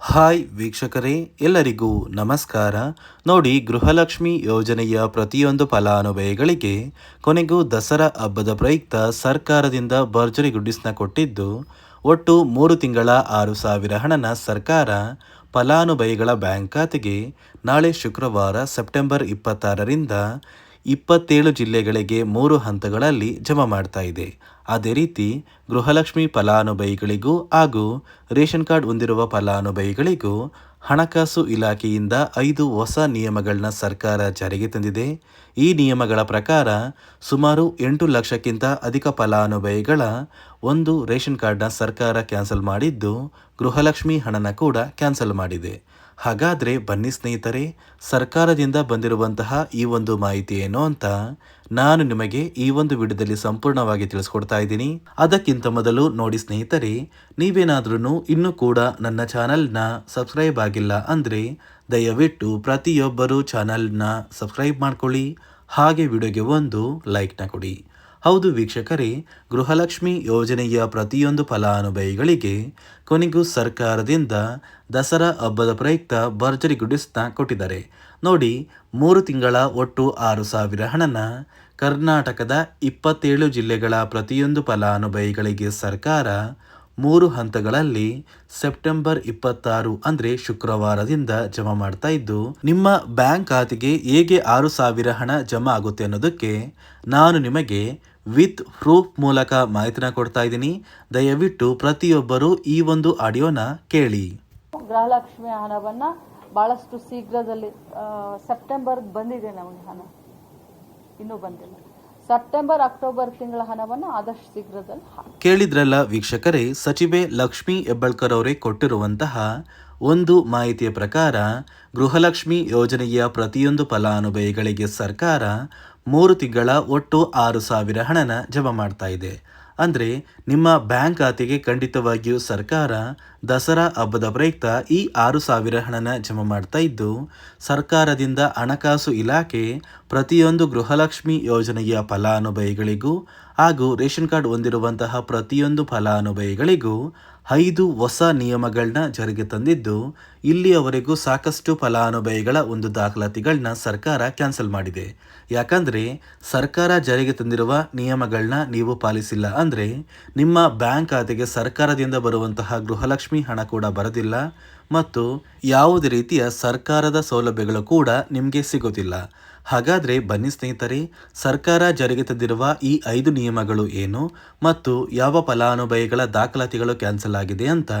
Hi ವೀಕ್ಷಕರೇ, ಎಲ್ಲರಿಗೂ ನಮಸ್ಕಾರ. ನೋಡಿ, ಗೃಹಲಕ್ಷ್ಮಿ ಯೋಜನೆಯ ಪ್ರತಿಯೊಂದು ಫಲಾನುಭವಿಗಳಿಗೆ ಕೊನೆಗೂ ದಸರಾ ಹಬ್ಬದ ಪ್ರಯುಕ್ತ ಸರ್ಕಾರದಿಂದ ಭರ್ಜರಿ ಗುಡ್ಡಿಸ್ನ ಕೊಟ್ಟಿದ್ದು, ಒಟ್ಟು ಮೂರು ತಿಂಗಳ ಆರು ಸಾವಿರ ಹಣನ ಸರ್ಕಾರ ಫಲಾನುಭವಿಗಳ ಬ್ಯಾಂಕ್ ಖಾತೆಗೆ ನಾಳೆ ಶುಕ್ರವಾರ ಸೆಪ್ಟೆಂಬರ್ ಇಪ್ಪತ್ತಾರರಿಂದ ಇಪ್ಪತ್ತೇಳು ಜಿಲ್ಲೆಗಳಿಗೆ ಮೂರು ಹಂತಗಳಲ್ಲಿ ಜಮಾ ಮಾಡ್ತಾ ಇದೆ. ಅದೇ ರೀತಿ, ಗೃಹಲಕ್ಷ್ಮಿ ಫಲಾನುಭವಿಗಳಿಗೂ ಹಾಗೂ ರೇಷನ್ ಕಾರ್ಡ್ ಹೊಂದಿರುವ ಫಲಾನುಭವಿಗಳಿಗೂ ಹಣಕಾಸು ಇಲಾಖೆಯಿಂದ ಐದು ಹೊಸ ನಿಯಮಗಳನ್ನ ಸರ್ಕಾರ ಜಾರಿಗೆ ತಂದಿದೆ. ಈ ನಿಯಮಗಳ ಪ್ರಕಾರ ಸುಮಾರು ಎಂಟು ಲಕ್ಷಕ್ಕಿಂತ ಅಧಿಕ ಫಲಾನುಭವಿಗಳ ಒಂದು ರೇಷನ್ ಕಾರ್ಡ್ನ ಸರ್ಕಾರ ಕ್ಯಾನ್ಸಲ್ ಮಾಡಿದ್ದು, ಗೃಹಲಕ್ಷ್ಮಿ ಹಣನ ಕೂಡ ಕ್ಯಾನ್ಸಲ್ ಮಾಡಿದೆ. ಹಾಗಾದರೆ ಬನ್ನಿ ಸ್ನೇಹಿತರೆ, ಸರ್ಕಾರದಿಂದ ಬಂದಿರುವಂತಹ ಈ ಒಂದು ಮಾಹಿತಿ ಏನು ಅಂತ ನಾನು ನಿಮಗೆ ಈ ಒಂದು ವಿಡಿಯೋದಲ್ಲಿ ಸಂಪೂರ್ಣವಾಗಿ ತಿಳಿಸ್ಕೊಡ್ತಾ ಇದ್ದೀನಿ. ಅದಕ್ಕಿಂತ ಮೊದಲು ನೋಡಿ ಸ್ನೇಹಿತರೆ ನೀವೇನಾದ್ರೂ ಇನ್ನೂ ಕೂಡ ನನ್ನ ಚಾನಲ್ನ ಸಬ್ಸ್ಕ್ರೈಬ್ ಆಗಿಲ್ಲ ಅಂದರೆ ದಯವಿಟ್ಟು ಪ್ರತಿಯೊಬ್ಬರು ಚಾನಲ್ನ ಸಬ್ಸ್ಕ್ರೈಬ್ ಮಾಡ್ಕೊಳ್ಳಿ. ಹಾಗೆ ವಿಡಿಯೋಗೆ ಒಂದು ಲೈಕ್ನ ಕೊಡಿ. ಹೌದು ವೀಕ್ಷಕರೇ, ಗೃಹಲಕ್ಷ್ಮಿ ಯೋಜನೆಯ ಪ್ರತಿಯೊಂದು ಫಲಾನುಭವಿಗಳಿಗೆ ಕೊನೆಗೂ ಸರ್ಕಾರದಿಂದ ದಸರಾ ಹಬ್ಬದ ಪ್ರಯುಕ್ತ ಭರ್ಜರಿ ಗುಡಿಸ್ನ ಕೊಟ್ಟಿದ್ದಾರೆ. ನೋಡಿ, ಮೂರು ತಿಂಗಳ ಒಟ್ಟು ಆರು ಸಾವಿರ ಹಣನ ಕರ್ನಾಟಕದ ಇಪ್ಪತ್ತೇಳು ಜಿಲ್ಲೆಗಳ ಪ್ರತಿಯೊಂದು ಫಲಾನುಭವಿಗಳಿಗೆ ಸರ್ಕಾರ ಮೂರು ಹಂತಗಳಲ್ಲಿ ಸೆಪ್ಟೆಂಬರ್ ಇಪ್ಪತ್ತಾರು ಅಂದರೆ ಶುಕ್ರವಾರದಿಂದ ಜಮಾ ಮಾಡ್ತಾ ಇದ್ದು, ನಿಮ್ಮ ಬ್ಯಾಂಕ್ ಖಾತೆಗೆ ಹೇಗೆ ಆರು ಸಾವಿರ ಹಣ ಜಮಾ ಆಗುತ್ತೆ ಅನ್ನೋದಕ್ಕೆ ನಾನು ನಿಮಗೆ ವಿತ್ ಪ್ರೂಫ್ ಮೂಲಕ ಮಾಹಿತಿನ ಕೊಡ್ತಾ ಇದ್ದೀನಿ. ದಯವಿಟ್ಟು ಪ್ರತಿಯೊಬ್ಬರು ಈ ಒಂದು ಆಡಿಯೋನ ಕೇಳಿ. ಗೃಹಲಕ್ಷ್ಮಿ ಹಣವನ್ನ ಬಹಳಷ್ಟು ಶೀಘ್ರದಲ್ಲಿ ಸೆಪ್ಟೆಂಬರ್ ಬಂದಿದೆ ನಮಗೆ ಹಣ. ಇನ್ನೂ ಬಂದಿಲ್ಲ. ಸೆಪ್ಟೆಂಬರ್, ಅಕ್ಟೋಬರ್ ತಿಂಗಳ ಹಣವನ್ನು ಆದಷ್ಟು ಶೀಘ್ರದಲ್ಲಿ ಕೇಳಿದ್ರಲ್ಲ ವೀಕ್ಷಕರೇ, ಸಚಿವೆ ಲಕ್ಷ್ಮಿ ಹೆಬ್ಬಳ್ಕರ್ ಅವರೇ ಕೊಟ್ಟಿರುವಂತಹ ಒಂದು ಮಾಹಿತಿಯ ಪ್ರಕಾರ ಗೃಹಲಕ್ಷ್ಮಿ ಯೋಜನೆಯ ಪ್ರತಿಯೊಂದು ಫಲಾನುಭವಿಗಳಿಗೆ ಸರ್ಕಾರ ಮೂರು ತಿಂಗಳ ಒಟ್ಟು ಆರು ಸಾವಿರ ಹಣನ ಜಮಾ ಮಾಡ್ತಾ ಇದೆ. ಅಂದರೆ ನಿಮ್ಮ ಬ್ಯಾಂಕ್ ಖಾತೆಗೆ ಖಂಡಿತವಾಗಿಯೂ ಸರ್ಕಾರ ದಸರಾ ಹಬ್ಬದ ಪ್ರಯುಕ್ತ ಈ ಆರು ಸಾವಿರ ಹಣನ ಜಮಾ ಮಾಡ್ತಾ ಇದ್ದು, ಸರ್ಕಾರದಿಂದ ಹಣಕಾಸು ಇಲಾಖೆ ಪ್ರತಿಯೊಂದು ಗೃಹಲಕ್ಷ್ಮಿ ಯೋಜನೆಯ ಫಲಾನುಭವಿಗಳಿಗೂ ಹಾಗೂ ರೇಷನ್ ಕಾರ್ಡ್ ಹೊಂದಿರುವಂತಹ ಪ್ರತಿಯೊಂದು ಫಲಾನುಭವಿಗಳಿಗೂ ಐದು ಹೊಸ ನಿಯಮಗಳನ್ನ ಜಾರಿಗೆ ತಂದಿದ್ದು, ಇಲ್ಲಿಯವರೆಗೂ ಸಾಕಷ್ಟು ಫಲಾನುಭವಿಗಳ ಒಂದು ದಾಖಲಾತಿಗಳನ್ನ ಸರ್ಕಾರ ಕ್ಯಾನ್ಸಲ್ ಮಾಡಿದೆ. ಯಾಕಂದರೆ, ಸರ್ಕಾರ ಜಾರಿಗೆ ತಂದಿರುವ ನಿಯಮಗಳನ್ನ ನೀವು ಪಾಲಿಸಿಲ್ಲ ಅಂದರೆ, ನಿಮ್ಮ ಬ್ಯಾಂಕ್ ಖಾತೆಗೆ ಸರ್ಕಾರದಿಂದ ಬರುವಂತಹ ಗೃಹಲಕ್ಷ್ಮಿ ಹಣ ಕೂಡ ಬರದಿಲ್ಲ ಮತ್ತು ಯಾವುದೇ ರೀತಿಯ ಸರ್ಕಾರದ ಸೌಲಭ್ಯಗಳು ಕೂಡ ನಿಮಗೆ ಸಿಗೋದಿಲ್ಲ. ಹಾಗಾದರೆ ಬನ್ನಿ ಸ್ನೇಹಿತರೆ, ಸರ್ಕಾರ ಜಾರಿಗೆ ತಂದಿರುವ ಈ ಐದು ನಿಯಮಗಳು ಏನು ಮತ್ತು ಯಾವ ಫಲಾನುಭವಿಗಳ ದಾಖಲಾತಿಗಳು ಕ್ಯಾನ್ಸಲ್ ಆಗಿದೆ ಅಂತ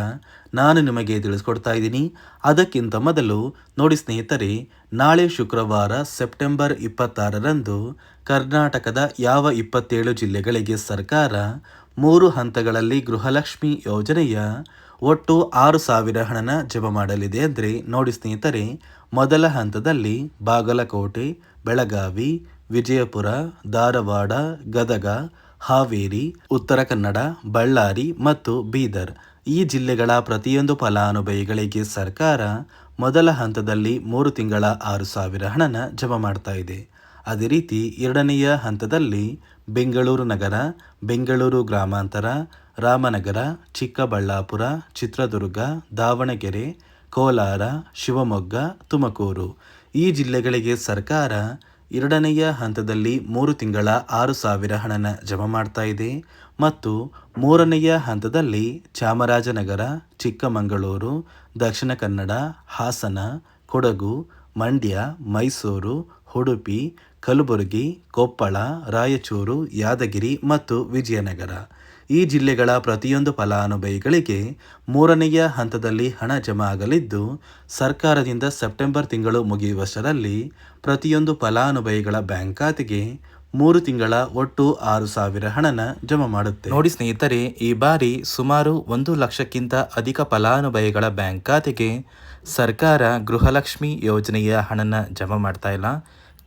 ನಾನು ನಿಮಗೆ ತಿಳಿಸ್ಕೊಡ್ತಾ ಇದ್ದೀನಿ. ಅದಕ್ಕಿಂತ ಮೊದಲು ನೋಡಿ ಸ್ನೇಹಿತರೆ, ನಾಳೆ ಶುಕ್ರವಾರ ಸೆಪ್ಟೆಂಬರ್ ಇಪ್ಪತ್ತಾರರಂದು ಕರ್ನಾಟಕದ ಯಾವ ಇಪ್ಪತ್ತೇಳು ಜಿಲ್ಲೆಗಳಿಗೆ ಸರ್ಕಾರ ಮೂರು ಹಂತಗಳಲ್ಲಿ ಗೃಹಲಕ್ಷ್ಮಿ ಯೋಜನೆಯ ಒಟ್ಟು ಆರು ಸಾವಿರ ಹಣನ ಜಮಾ ಮಾಡಲಿದೆ ಅಂದರೆ ನೋಡಿ ಸ್ನೇಹಿತರೆ ಮೊದಲ ಹಂತದಲ್ಲಿ ಬಾಗಲಕೋಟೆ, ಬೆಳಗಾವಿ, ವಿಜಯಪುರ, ಧಾರವಾಡ, ಗದಗ, ಹಾವೇರಿ, ಉತ್ತರ ಕನ್ನಡ, ಬಳ್ಳಾರಿ ಮತ್ತು ಬೀದರ್. ಈ ಜಿಲ್ಲೆಗಳ ಪ್ರತಿಯೊಂದು ಫಲಾನುಭವಿಗಳಿಗೆ ಸರ್ಕಾರ ಮೊದಲ ಹಂತದಲ್ಲಿ ಮೂರು ತಿಂಗಳ ಆರು ಸಾವಿರ ಹಣನ ಜಮಾ ಮಾಡ್ತಾ ಇದೆ. ಅದೇ ರೀತಿ ಎರಡನೆಯ ಹಂತದಲ್ಲಿ ಬೆಂಗಳೂರು ನಗರ, ಬೆಂಗಳೂರು ಗ್ರಾಮಾಂತರ, ರಾಮನಗರ, ಚಿಕ್ಕಬಳ್ಳಾಪುರ, ಚಿತ್ರದುರ್ಗ, ದಾವಣಗೆರೆ ಕೋಲಾರ, ಶಿವಮೊಗ್ಗ, ತುಮಕೂರು. ಈ ಜಿಲ್ಲೆಗಳಿಗೆ ಸರ್ಕಾರ ಎರಡನೆಯ ಹಂತದಲ್ಲಿ ಮೂರು ತಿಂಗಳ ಆರು ಸಾವಿರ ಹಣನ ಜಮಾ ಮಾಡ್ತಾ ಇದೆ ಮತ್ತು ಮೂರನೆಯ ಹಂತದಲ್ಲಿ ಚಾಮರಾಜನಗರ, ಚಿಕ್ಕಮಗಳೂರು, ದಕ್ಷಿಣ ಕನ್ನಡ, ಹಾಸನ, ಕೊಡಗು, ಮಂಡ್ಯ, ಮೈಸೂರು, ಉಡುಪಿ ಕಲಬುರಗಿ, ಕೊಪ್ಪಳ, ರಾಯಚೂರು, ಯಾದಗಿರಿ ಮತ್ತು ವಿಜಯನಗರ. ಈ ಜಿಲ್ಲೆಗಳ ಪ್ರತಿಯೊಂದು ಫಲಾನುಭವಿಗಳಿಗೆ ಮೂರನೆಯ ಹಂತದಲ್ಲಿ ಹಣ ಜಮಾ ಆಗಲಿದ್ದು, ಸರ್ಕಾರದಿಂದ ಸೆಪ್ಟೆಂಬರ್ ತಿಂಗಳು ಮುಗಿಯುವಷ್ಟರಲ್ಲಿ ಪ್ರತಿಯೊಂದು ಫಲಾನುಭವಿಗಳ ಬ್ಯಾಂಕ್ ಖಾತೆಗೆ ಮೂರು ತಿಂಗಳ ಒಟ್ಟು ಆರು ಸಾವಿರ ಹಣನ ಜಮಾ ಮಾಡುತ್ತೆ. ನೋಡಿ ಸ್ನೇಹಿತರೆ, ಈ ಬಾರಿ ಸುಮಾರು ಒಂದು ಲಕ್ಷಕ್ಕಿಂತ ಅಧಿಕ ಫಲಾನುಭವಿಗಳ ಬ್ಯಾಂಕ್ ಖಾತೆಗೆ ಸರ್ಕಾರ ಗೃಹಲಕ್ಷ್ಮಿ ಯೋಜನೆಯ ಹಣನ ಜಮಾ ಮಾಡ್ತಾ ಇಲ್ಲ.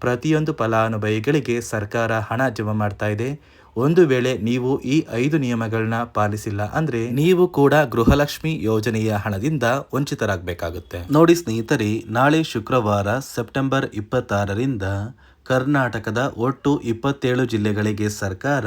ಪ್ರತಿಯೊಂದು ಫಲಾನುಭವಿಗಳಿಗೆ ಸರ್ಕಾರ ಹಣ ಜಮಾ ಮಾಡ್ತಾ ಇದೆ. ಒಂದು ವೇಳೆ ನೀವು ಈ ಐದು ನಿಯಮಗಳನ್ನ ಪಾಲಿಸಿಲ್ಲ ಅಂದ್ರೆ ನೀವು ಕೂಡ ಗೃಹಲಕ್ಷ್ಮಿ ಯೋಜನೆಯ ಹಣದಿಂದ ವಂಚಿತರಾಗಬೇಕಾಗುತ್ತೆ. ನೋಡಿ ಸ್ನೇಹಿತರೆ, ನಾಳೆ ಶುಕ್ರವಾರ ಸೆಪ್ಟೆಂಬರ್ ಇಪ್ಪತ್ತಾರರಿಂದ ಕರ್ನಾಟಕದ ಒಟ್ಟು ಇಪ್ಪತ್ತೇಳು ಜಿಲ್ಲೆಗಳಿಗೆ ಸರ್ಕಾರ